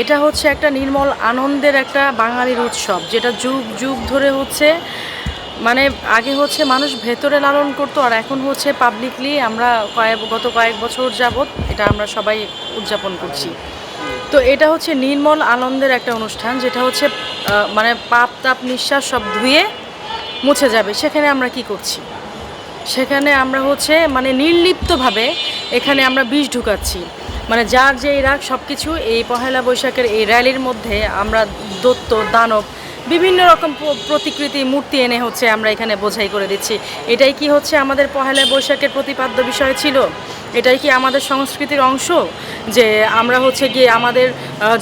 এটা হচ্ছে একটা নির্মল আনন্দের একটা বাঙালির উৎসব, যেটা যুগ যুগ ধরে হচ্ছে মানে আগে হচ্ছে মানুষ ভেতরে লালন করতো, আর এখন হচ্ছে পাবলিকলি আমরা কয়েক, গত কয়েক বছর যাবৎ এটা আমরা সবাই উদযাপন করছি। তো এটা হচ্ছে নির্মল আনন্দের একটা অনুষ্ঠান, যেটা হচ্ছে মানে পাপ, তাপ, নিঃশ্বাস সব ধুয়ে মুছে যাবে। সেখানে আমরা কি করছি? সেখানে আমরা হচ্ছে মানে নির্লিপ্তভাবে এখানে আমরা বিষ ঢুকাচ্ছি। মানে যার যে রাগ সব কিছু এই পহেলা বৈশাখের এই র্যালির মধ্যে আমরা দত্ত, দানব, বিভিন্ন রকম প্রতিকৃতি, মূর্তি এনে হচ্ছে আমরা এখানে বোঝাই করে দিচ্ছি। এটাই কি হচ্ছে আমাদের পহেলা বৈশাখের প্রতিপাদ্য বিষয় ছিল? এটাই কি আমাদের সংস্কৃতির অংশ? যে আমরা হচ্ছে গিয়ে আমাদের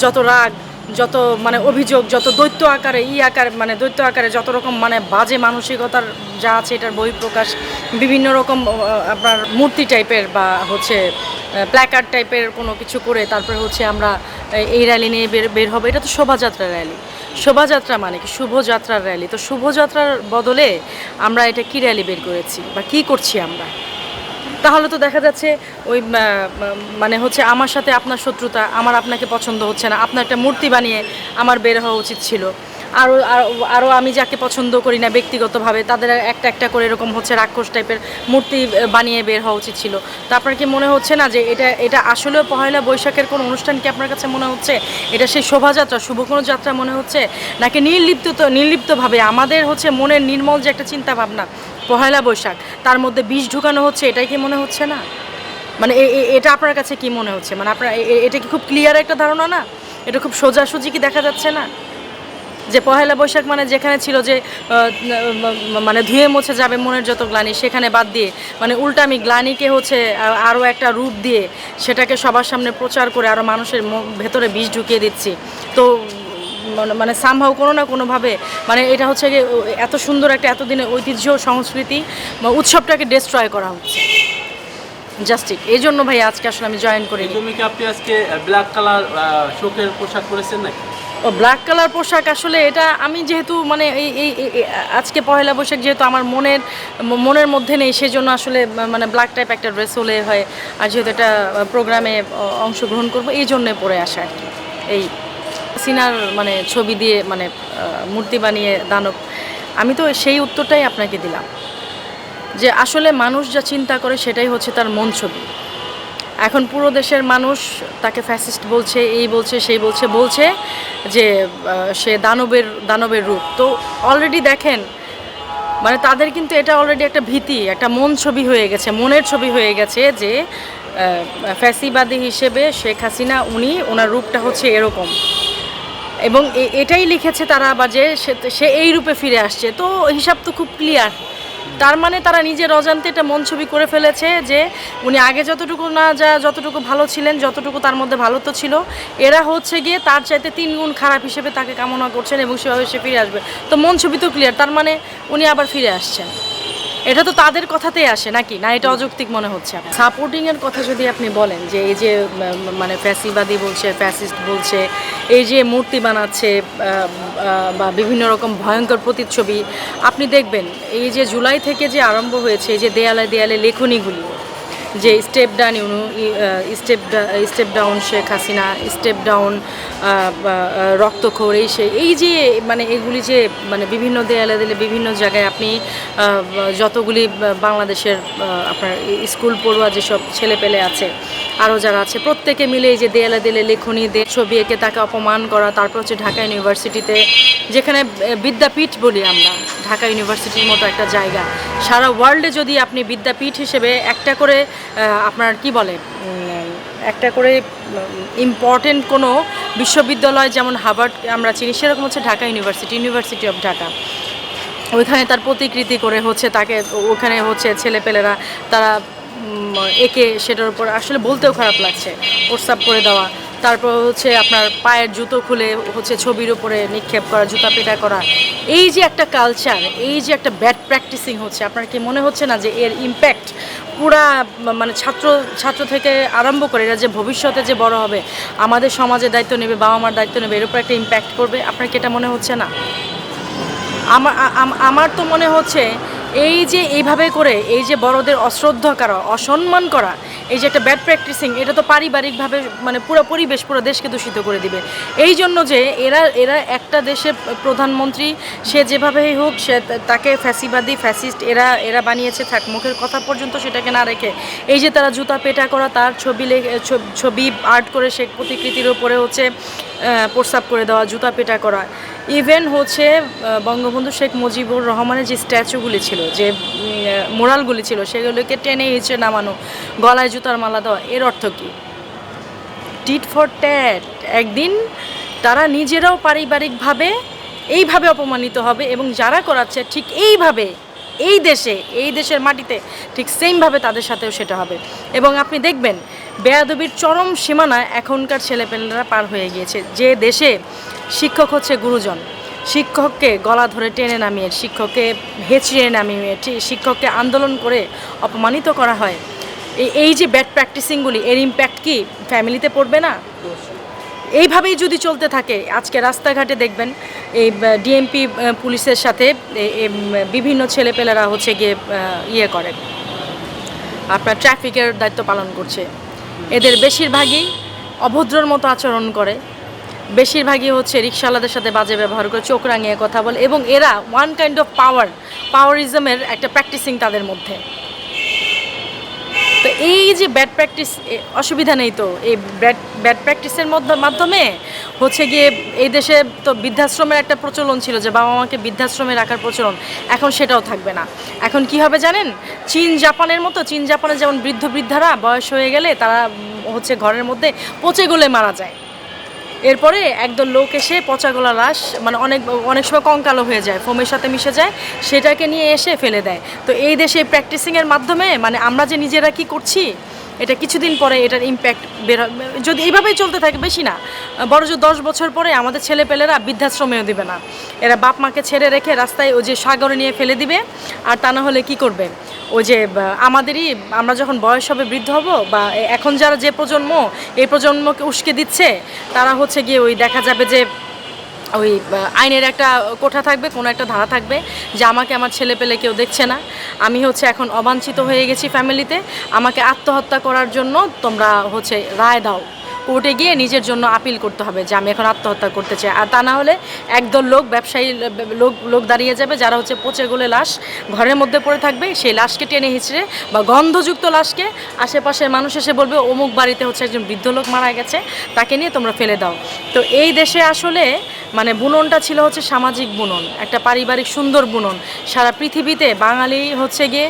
যত রাগ, যত মানে অভিযোগ, যত দৈত্য আকারে, ই আকার মানে দৈত্য আকারে যত রকম মানে বাজে মানসিকতার যা আছে এটার বহিঃপ্রকাশ, বিভিন্ন রকম আপনার মূর্তি টাইপের বা হচ্ছে প্ল্যাকার্ড টাইপের কোনো কিছু করে তারপরে হচ্ছে আমরা এই- র্যালি নিয়ে বের বের হব। এটা তো শোভাযাত্রা র্যালি শোভাযাত্রা মানে কি? শুভযাত্রার র্যালি তো শুভযাত্রার বদলে আমরা এটা কি র্যালি বের করেছি বা কি করছি আমরা? তাহলে তো দেখা যাচ্ছে ওই মানে হচ্ছে আমার সাথে আপনার শত্রুতা, আমার আপনাকে পছন্দ হচ্ছে না, আপনার একটা মূর্তি বানিয়ে আমার বের হওয়া উচিত ছিল। আরও আরও আমি যাকে পছন্দ করি না ব্যক্তিগতভাবে, তাদের একটা একটা করে এরকম হচ্ছে রাক্ষস টাইপের মূর্তি বানিয়ে বের হওয়া উচিত ছিল। তা আপনার কি মনে হচ্ছে না যে এটা এটা আসলেও পহেলা বৈশাখের কোনো অনুষ্ঠান কি আপনার কাছে মনে হচ্ছে? এটা সেই শোভাযাত্রা, শুভ কোনো যাত্রা মনে হচ্ছে? নাকি নির্লিপ্ত তো নির্লিপ্তভাবে আমাদের হচ্ছে মনের নির্মল যে একটা চিন্তা ভাবনা পহেলা বৈশাখ, তার মধ্যে বিষ ঢুকানো হচ্ছে, এটাই কি মনে হচ্ছে না? মানে এটা আপনার কাছে কি মনে হচ্ছে? মানে আপনার এটা কি খুব ক্লিয়ার একটা ধারণা না? এটা খুব সোজাসুজি কি দেখা যাচ্ছে না? যে পহেলা বৈশাখ মানে যেখানে ছিল যে মানে ধুয়ে মুছে যাবে মনের যত গ্লানি, সেখানে বাদ দিয়ে মানে উল্টা আমি গ্লানিকে হচ্ছে আরও একটা রূপ দিয়ে সেটাকে সবার সামনে প্রচার করে আরও মানুষের ভেতরে বিষ ঢুকিয়ে দিচ্ছি। তো, মানে- মানে সামহাও কোনো না কোনোভাবে মানে এটা হচ্ছে গিয়ে এত সুন্দর একটা, এতদিনের ঐতিহ্য, সংস্কৃতি, বা উৎসবটাকে ডিস্ট্রয় করা হচ্ছে। জাস্টিক এই জন্য ভাই আজকে আসলে আমি জয়েন করি আপনি আজকে ব্ল্যাক কালার শোকের পোশাক পরেছেন নাকি? ব্ল্যাক কালার পোশাক আসলে এটা আমি যেহেতু মানে এই আজকে পহেলা বৈশাখ যেহেতু আমার মনের মনের মধ্যে নেই, সেজন্য আসলে মানে ব্ল্যাক টাইপ একটা ড্রেস হলে হয়, আর যেহেতু একটা প্রোগ্রামে অংশগ্রহণ করব, এই জন্যে পরে আসা আর কি। এই সিনার মানে ছবি দিয়ে মানে মূর্তি বানিয়ে দানব। আমি তো সেই উত্তরটাই আপনাকে দিলাম। যে আসলে মানুষ যা চিন্তা করে সেটাই হচ্ছে তার মন ছবি। এখন পুরো দেশের মানুষ তাকে ফ্যাসিস্ট বলছে, এই বলছে, সেই বলছে বলছে যে সে দানবের দানবের রূপ। তো অলরেডি দেখেন মানে তাদের কিন্তু এটা অলরেডি একটা ভীতি, একটা মন ছবি হয়ে গেছে, মনের ছবি হয়ে গেছে যে ফ্যাসিবাদী হিসেবে শেখ হাসিনা, উনি ওনার রূপটা হচ্ছে এরকম। এবং এটাই লিখেছে তারা আবার যে সে এই রূপে ফিরে আসছে। তো হিসাব তো খুব ক্লিয়ার তার মানে তারা নিজের অজান্তে একটা মন ছবি করে ফেলেছে যে উনি আগে যতটুকু না যা, যতটুকু ভালো ছিলেন, যতটুকু তার মধ্যে ভালো তো ছিল, এরা হচ্ছে গিয়ে তার চাইতে তিন গুণ খারাপ হিসেবে তাকে কামনা করছেন এবং সেভাবে সে ফিরে আসবে। তো মন ছবি তো ক্লিয়ার তার মানে উনি আবার ফিরে আসছেন। এটা তো তাদের কথাতেই আসে নাকি? না, এটা অযৌক্তিক মনে হচ্ছে সাপোর্টিং এর কথা যদি আপনি বলেন যে এই যে মানে ফ্যাসিবাদী বলছে ফ্যাসিস্ট বলছে এই যে মূর্তি বানাচ্ছে বা বিভিন্ন রকম ভয়ঙ্কর প্রতিচ্ছবি, আপনি দেখবেন, এই যে জুলাই থেকে যে আরম্ভ হয়েছে, এই যে দেয়ালে দেয়ালে লেখনীগুলি যে step down ইউনু step step down Sheikh Hasina step down রক্তখোর এই সেই এই যে মানে এগুলি যে মানে বিভিন্ন দেয়ালে দিলে বিভিন্ন জায়গায় আপনি যতগুলি বাংলাদেশের আপনার স্কুল পড়ুয়া যেসব ছেলে পেলে আছে, আরও যারা আছে, প্রত্যেকে মিলে এই যে দেয়ালে দিলে লেখনী দিয়ে ছবি এঁকে তাকে অপমান করা, তারপর হচ্ছে ঢাকা ইউনিভার্সিটিতে, যেখানে বিদ্যাপীঠ বলি আমরা, ঢাকা ইউনিভার্সিটির মতো একটা জায়গা। সারা ওয়ার্ল্ডে যদি আপনি বিদ্যাপীঠ হিসেবে একটা করে আপনার কি বলে একটা করে ইম্পর্টেন্ট কোনো বিশ্ববিদ্যালয় যেমন হার্ভার্ড আমরা চিনি, সেরকম হচ্ছে Dhaka university university of Dhaka. ওইখানে তার প্রতিকৃতি করে হচ্ছে তাকে, ওখানে হচ্ছে ছেলেপেলেরা, তারা একে সেটার উপর আসলে বলতেও খারাপ লাগছে, প্রস্তাব করে দেওয়া। তারপর হচ্ছে আপনার পায়ের জুতো খুলে হচ্ছে ছবির উপরে নিক্ষেপ করা, জুতা পেটা করা। এই যে একটা কালচার এই যে একটা ব্যাড প্র্যাকটিসিং হচ্ছে, আপনার কি মনে হচ্ছে না যে এর ইম্প্যাক্ট পুরা মানে ছাত্র ছাত্র থেকে আরম্ভ করে এরা যে ভবিষ্যতে যে বড় হবে, আমাদের সমাজের দায়িত্ব নেবে, বাবা মার দায়িত্ব নেবে, এর উপর একটা ইম্প্যাক্ট করবে? আপনার কি এটা মনে হচ্ছে না? আমার আমার তো মনে হচ্ছে এই যে এইভাবে করে, এই যে বড়দের অশ্রদ্ধা করা অসম্মান করা, এই যে একটা ব্যাড প্র্যাকটিসিং এটা তো পারিবারিকভাবে মানে পুরো পরিবেশ, পুরো দেশকে দূষিত করে দিবে। এই জন্য যে এরা এরা একটা দেশের প্রধানমন্ত্রী, সে যেভাবেই হোক, সে তাকে ফ্যাসিবাদী, ফ্যাসিস্ট, এরা এরা বানিয়েছে, থাক, মুখের কথা পর্যন্ত সেটাকে না রেখে। এই যে তারা জুতা পেটা করা, তার ছবি ছবি আর্ট করে সে প্রতিকৃতির ওপরে হচ্ছে প্রস্তাব করে দেওয়া, জুতা পেটা করা। ইভেন হচ্ছে বঙ্গবন্ধু শেখ মুজিবুর রহমানের যে স্ট্যাচুগুলি ছিল, যে মোরালগুলি ছিল, সেগুলোকে টেনে হিচড়ে নামানো, গলায় জুতার মালা দেওয়া, এর অর্থ কী? টিট ফর ট্যাট একদিন তারা নিজেরাও পারিবারিকভাবে এইভাবে অপমানিত হবে এবং যারা করাচ্ছে ঠিক এইভাবে, এই দেশে, এই দেশের মাটিতে ঠিক সেমভাবে তাদের সাথেও সেটা হবে। এবং আপনি দেখবেন বেয়াদবির চরম সীমানা এখনকার ছেলেপেলেরা পার হয়ে গিয়েছে। যে দেশে শিক্ষক হচ্ছে গুরুজন, শিক্ষককে গলা ধরে টেনে নামিয়ে, শিক্ষককে হেঁচড়ে নামিয়ে শিক্ষককে আন্দোলন করে অপমানিত করা হয়। এই- যে ব্যাড প্র্যাকটিসিংগুলি, এর ইম্প্যাক্ট কি ফ্যামিলিতে পড়বে না? এইভাবেই যদি চলতে থাকে, আজকে রাস্তাঘাটে দেখবেন, এই ডিএমপি পুলিশের সাথে বিভিন্ন ছেলেপেলেরা হচ্ছে গিয়ে ইয়ে করে। আপনার ট্রাফিকের দায়িত্ব পালন করছে। এদের বেশিরভাগই অভদ্রর মতো আচরণ করে। বেশিরভাগই হচ্ছে রিক্সাওয়ালাদের সাথে বাজে ব্যবহার করে, চোখ রাঙিয়ে কথা বলে এবং এরা ওয়ান কাইন্ড অফ পাওয়ার পাওয়ারিজমের একটা প্র্যাকটিসিং তাদের মধ্যে। তো এই যে ব্যাড প্র্যাকটিস অসুবিধা নেই তো। এই ব্যাড ব্যাড প্র্যাকটিসের মধ্যে, মাধ্যমে হচ্ছে গিয়ে এই দেশে তো বৃদ্ধাশ্রমের একটা প্রচলন ছিল যে বাবা মাকে বৃদ্ধাশ্রমে রাখার প্রচলন, এখন সেটাও থাকবে না। এখন কি হবে জানেন? চীন, জাপানের মতো, চীন জাপানে যেমন বৃদ্ধ বৃদ্ধারা বয়স হয়ে গেলে তারা হচ্ছে ঘরের মধ্যে পচে গলে মারা যায়। এরপরে একদল লোক এসে পচাগোলা লাশ মানে অনেক অনেক সময় কঙ্কালো হয়ে যায়, ফোমের সাথে মিশে যায়, সেটাকে নিয়ে এসে ফেলে দেয়। তো এই দেশে প্র্যাকটিসিংয়ের মাধ্যমে মানে আমরা যে নিজেরা কি করছি? এটা কিছুদিন পরে এটার ইম্প্যাক্ট বের যদি এইভাবেই চলতে থাকে, বেশি না। বড় যে দশ বছর পরে আমাদের ছেলেপেলেরা বৃদ্ধাশ্রমেও দিবে না। এরা বাপ মাকে ছেড়ে রেখে রাস্তায় ওই যে সাগরে নিয়ে ফেলে দিবে, আর তা না হলে কি করবে? ওই যে আমাদেরই, আমরা যখন বয়স হবে, বৃদ্ধ হব, বা এখন যারা যে প্রজন্ম, এই প্রজন্মকে উস্কে দিচ্ছে, তারা হচ্ছে গিয়ে ওই দেখা যাবে যে, ওই আইনের একটা কোঠা থাকবে, কোনো একটা ধারা থাকবে, যে আমাকে আমার ছেলে পেলে কেউ দেখছে না। আমি হচ্ছে এখন অবাঞ্ছিত হয়ে গেছি ফ্যামিলিতে আমাকে আত্মহত্যা করার জন্য তোমরা হচ্ছে রায় দাও। কোর্টে গিয়ে নিজের জন্য আপিল করতে হবে যে আমি এখন আত্মহত্যা করতে চাই। আর তা না হলে একদল লোক ব্যবসায়ী, লোক লোক দাঁড়িয়ে যাবে যারা হচ্ছে পচে গলে লাশ ঘরের মধ্যে পড়ে থাকবে, সেই লাশকে টেনে হিঁচড়ে বা গন্ধযুক্ত লাশকে আশেপাশের মানুষ এসে বলবে, অমুক বাড়িতে হচ্ছে একজন বৃদ্ধ লোক মারা গেছে, তাকে নিয়ে তোমরা ফেলে দাও। তো এই দেশে আসলে মানে বুননটা ছিল হচ্ছে সামাজিক বুনন, একটা পারিবারিক সুন্দর বুনন। সারা পৃথিবীতে বাঙালি হচ্ছে গিয়ে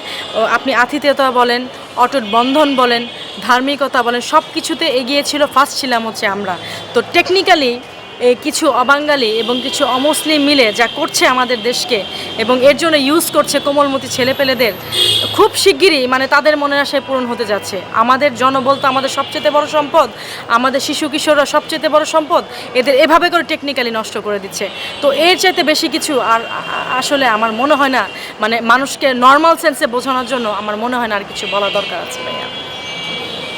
আপনি আতিথেয়তা বলেন, অটুট বন্ধন বলেন ধার্মিকতা বলেন সব কিছুতে এগিয়ে ছিল ফার্স্ট ছিলাম হচ্ছে আমরা। তো টেকনিক্যালি কিছু অবাঙ্গালি এবং কিছু অমুসলিম মিলে যা করছে আমাদের দেশকে এবং এর জন্য ইউজ করছে কোমলমতি ছেলেপেলেদের, খুব শিগগিরই মানে তাদের মনের আশায় পূরণ হতে যাচ্ছে। আমাদের জনবল তো আমাদের সবচেয়ে বড় সম্পদ, আমাদের শিশু কিশোররা সবচেয়ে বড় সম্পদ, এদের এভাবে করে টেকনিক্যালি নষ্ট করে দিচ্ছে। তো এর চাইতে বেশি কিছু আর আসলে আমার মনে হয় না মানে মানুষকে নর্মাল সেন্সে বোঝানোর জন্য আমার মনে হয় না আর কিছু বলা দরকার আছে ভাইয়া।